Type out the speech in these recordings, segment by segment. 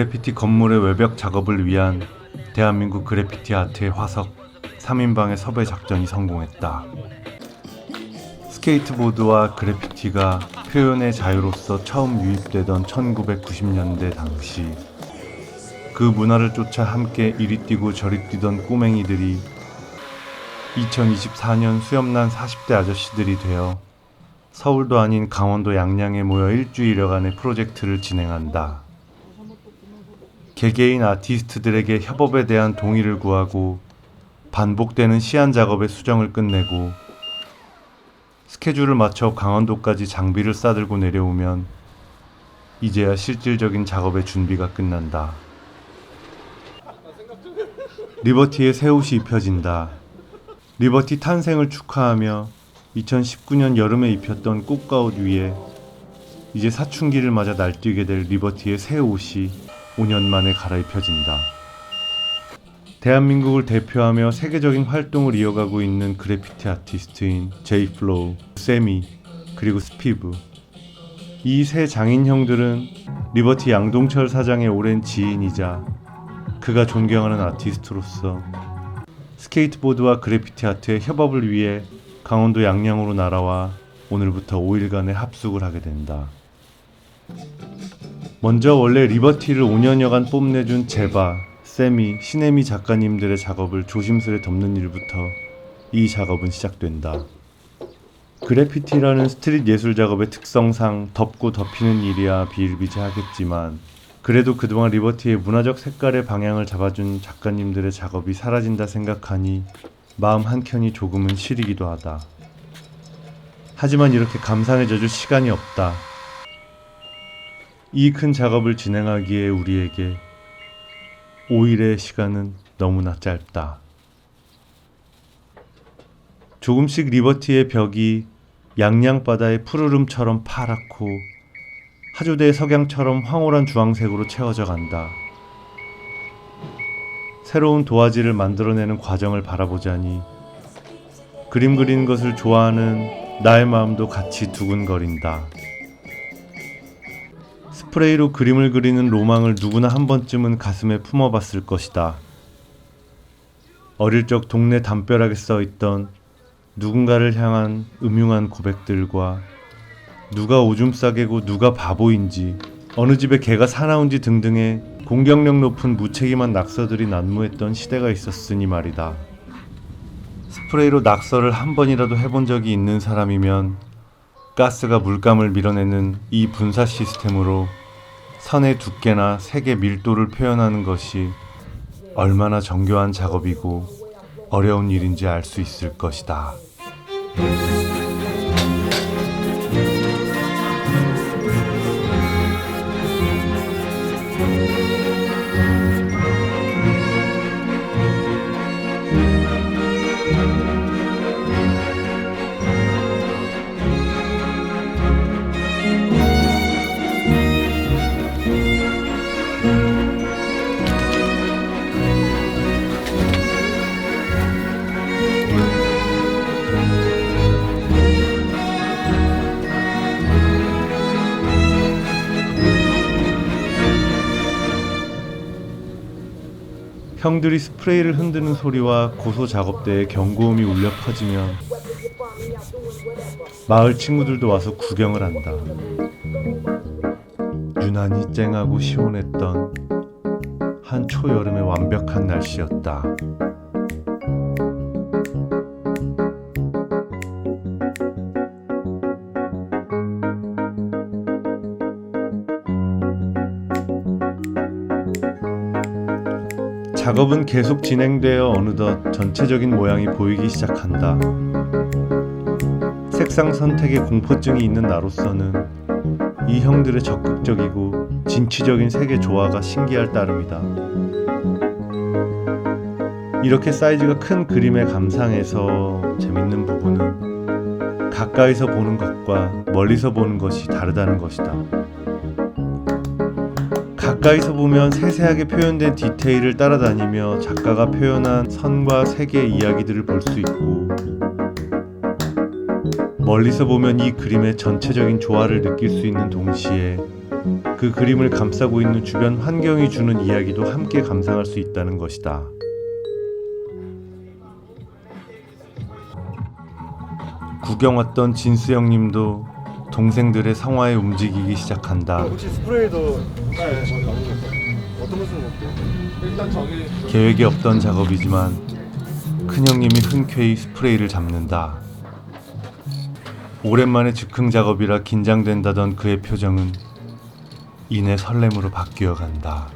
그래피티 건물의 외벽 작업을 위한 대한민국 그래피티 아트의 화석 3인방의 섭외 작전이 성공했다. 스케이트보드와 그래피티가 표현의 자유로서 처음 유입되던 1990년대 당시 그 문화를 쫓아 함께 이리 뛰고 저리 뛰던 꼬맹이들이 2024년 수염난 40대 아저씨들이 되어 서울도 아닌 강원도 양양에 모여 일주일여간의 프로젝트를 진행한다. 개개인 아티스트들에게 협업에 대한 동의를 구하고 반복되는 시안 작업의 수정을 끝내고 스케줄을 맞춰 강원도까지 장비를 싸들고 내려오면 이제야 실질적인 작업의 준비가 끝난다. 리버티의 새 옷이 입혀진다. 리버티 탄생을 축하하며 2019년 여름에 입혔던 꽃가옷 위에 이제 사춘기를 맞아 날뛰게 될 리버티의 새 옷이 5년 만에 갈아입혀진다. 대한민국을 대표하며 세계적인 활동을 이어가고 있는 그래피티 아티스트인 제이플로우, 세미, 그리고 스피브. 이 세 장인 형들은 리버티 양동철 사장의 오랜 지인이자 그가 존경하는 아티스트로서 스케이트보드와 그래피티 아트의 협업을 위해 강원도 양양으로 날아와 오늘부터 5일간의 합숙을 하게 된다. 먼저 원래 리버티를 5년여간 뽐내준 제바, 세미, 시네미 작가님들의 작업을 조심스레 덮는 일부터 이 작업은 시작된다. 그래피티라는 스트릿 예술 작업의 특성상 덮고 덮이는 일이야 비일비재하겠지만 그래도 그동안 리버티의 문화적 색깔의 방향을 잡아준 작가님들의 작업이 사라진다 생각하니 마음 한켠이 조금은 시리기도 하다. 하지만 이렇게 감상해 져줄 시간이 없다. 이 큰 작업을 진행하기에 우리에게 5일의 시간은 너무나 짧다. 조금씩 리버티의 벽이 양양바다의 푸르름처럼 파랗고 하조대의 석양처럼 황홀한 주황색으로 채워져 간다. 새로운 도화지를 만들어내는 과정을 바라보자니 그림 그리는 것을 좋아하는 나의 마음도 같이 두근거린다. 스프레이로 그림을 그리는 로망을 누구나 한 번쯤은 가슴에 품어봤을 것이다. 어릴 적 동네 담벼락에 써 있던 누군가를 향한 음흉한 고백들과 누가 오줌 싸개고 누가 바보인지 어느 집에 개가 사나운지 등등의 공격력 높은 무책임한 낙서들이 난무했던 시대가 있었으니 말이다. 스프레이로 낙서를 한 번이라도 해본 적이 있는 사람이면 가스가 물감을 밀어내는 이 분사 시스템으로 선의 두께나 색의 밀도를 표현하는 것이 얼마나 정교한 작업이고 어려운 일인지 알 수 있을 것이다. 형들이 스프레이를 흔드는 소리와 고소 작업대의 경고음이 울려 퍼지면 마을 친구들도 와서 구경을 한다. 유난히 쨍하고 시원했던 한 초여름의 완벽한 날씨였다. 작업은 계속 진행되어 어느덧 전체적인 모양이 보이기 시작한다. 색상 선택에 공포증이 있는 나로서는 이 형들의 적극적이고 진취적인 색의 조화가 신기할 따름이다. 이렇게 사이즈가 큰 그림의 감상에서 재밌는 부분은 가까이서 보는 것과 멀리서 보는 것이 다르다는 것이다. 가까이서 보면 세세하게 표현된 디테일을 따라다니며 작가가 표현한 선과 색의 이야기들을 볼 수 있고 멀리서 보면 이 그림의 전체적인 조화를 느낄 수 있는 동시에 그 그림을 감싸고 있는 주변 환경이 주는 이야기도 함께 감상할 수 있다는 것이다. 구경 왔던 진수 형님도 동생들의 성화에 움직이기 시작한다. 혹시 스프레이도 네, 어떤 거 쓰는 건데요? 일단 저기 계획이 없던 작업이지만 큰 형님이 흔쾌히 스프레이를 잡는다. 오랜만에 즉흥 작업이라 긴장된다던 그의 표정은 이내 설렘으로 바뀌어 간다.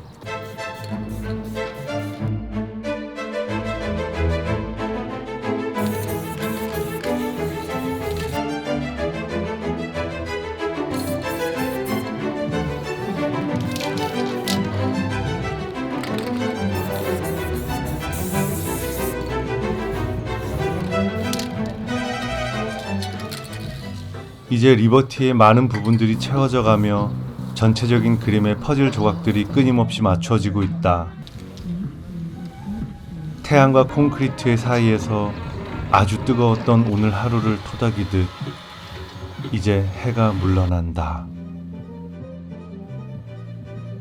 이제 리버티의 많은 부분들이 채워져 가며 전체적인 그림의 퍼즐 조각들이 끊임없이 맞춰지고 있다. 태양과 콘크리트의 사이에서 아주 뜨거웠던 오늘 하루를 토닥이듯 이제 해가 물러난다.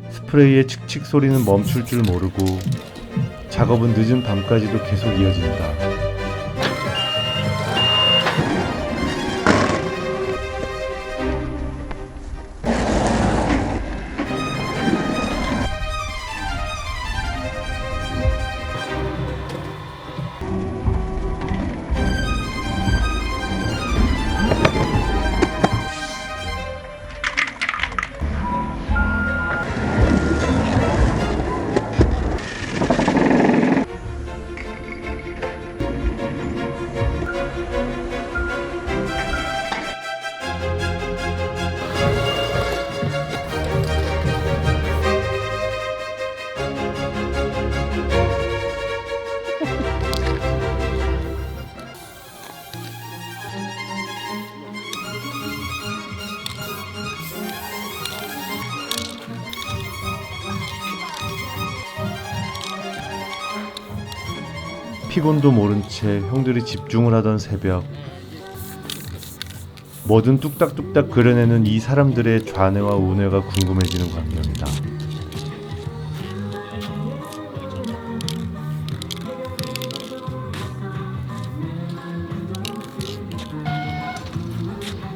스프레이의 칙칙 소리는 멈출 줄 모르고 작업은 늦은 밤까지도 계속 이어진다. 피곤도 모른 채 형들이 집중을 하던 새벽 뭐든 뚝딱뚝딱 그려내는 이 사람들의 좌뇌와 우뇌가 궁금해지는 광경이다.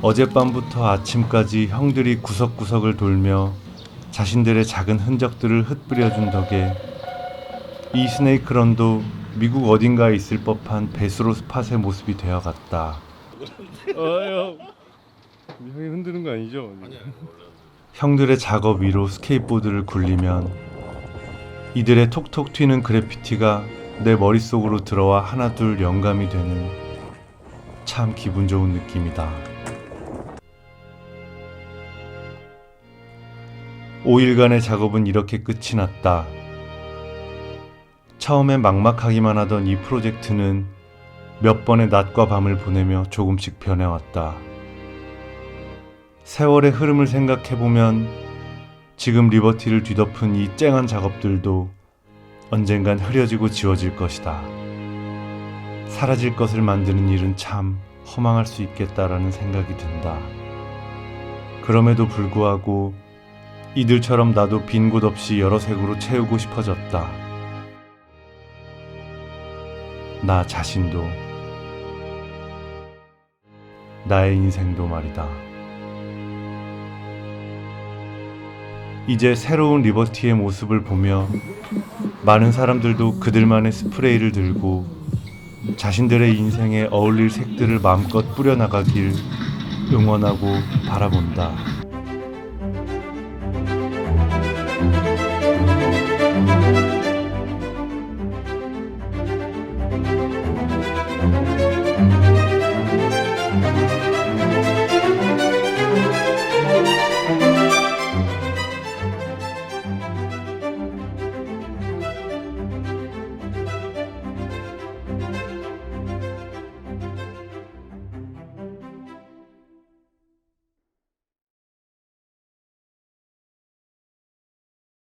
어젯밤부터 아침까지 형들이 구석구석을 돌며 자신들의 작은 흔적들을 흩뿌려준 덕에 이 스네이크런도 미국 어딘가에 있을 법한 베스로 스팟의 모습이 되어갔다. 형이 흔드는 거 아니죠? 형들의 작업 위로 스케이트보드를 굴리면 이들의 톡톡 튀는 그래피티가 내 머릿속으로 들어와 하나둘 영감이 되는 참 기분 좋은 느낌이다. 5일간의 작업은 이렇게 끝이 났다. 처음엔 막막하기만 하던 이 프로젝트는 몇 번의 낮과 밤을 보내며 조금씩 변해왔다. 세월의 흐름을 생각해보면 지금 리버티를 뒤덮은 이 쨍한 작업들도 언젠간 흐려지고 지워질 것이다. 사라질 것을 만드는 일은 참 허망할 수 있겠다라는 생각이 든다. 그럼에도 불구하고 이들처럼 나도 빈 곳 없이 여러 색으로 채우고 싶어졌다. 나 자신도 나의 인생도 말이다. 이제 새로운 리버티의 모습을 보며 많은 사람들도 그들만의 스프레이를 들고 자신들의 인생에 어울릴 색들을 마음껏 뿌려나가길 응원하고 바라본다.